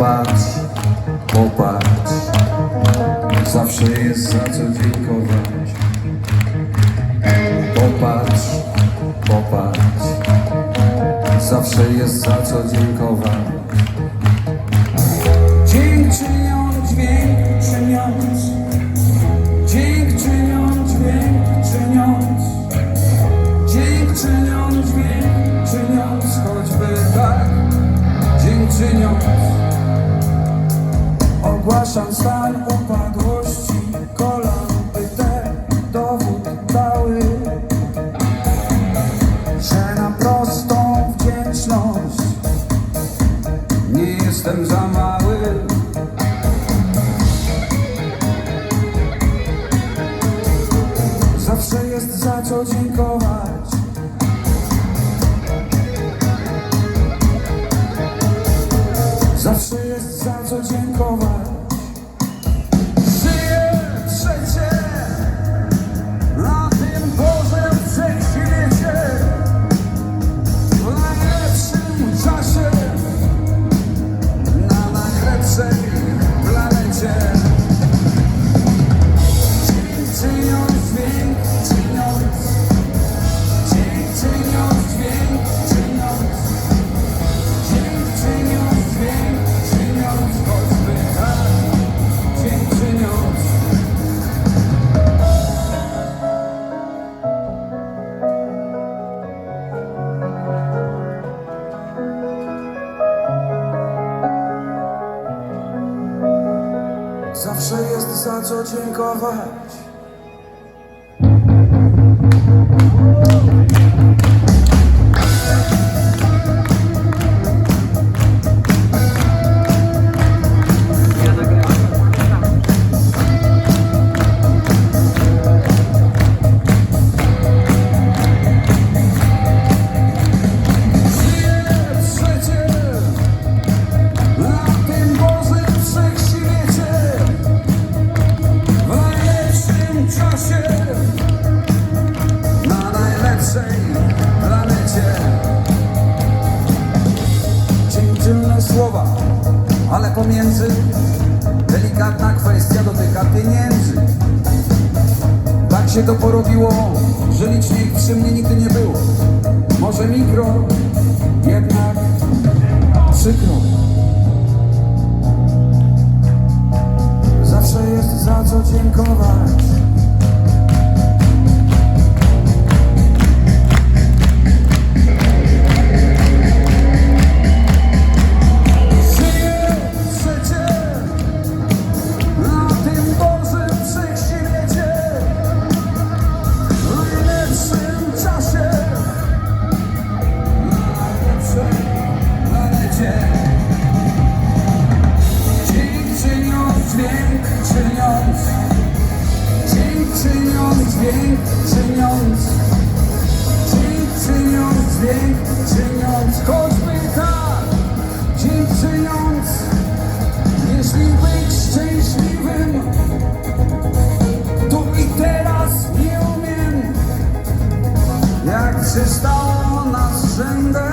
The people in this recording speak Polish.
Popatrz, popatrz, zawsze jest za co dziękować. Popatrz, popatrz, zawsze jest za co dziękować. Jestem za mały. Zawsze jest za co dziękować. Zawsze jest za Zawsze jest za co dziękować. Pomiędzy delikatna kwestia dotyka pieniędzy. Tak się to porobiło, że licznie ich przy mnie nigdy nie było. Może mikro, jednak przykro. Zawsze jest za co dziękować. żyjąc, jeśli być szczęśliwym, tu i teraz nie umiem, jak się stało nas rzędem.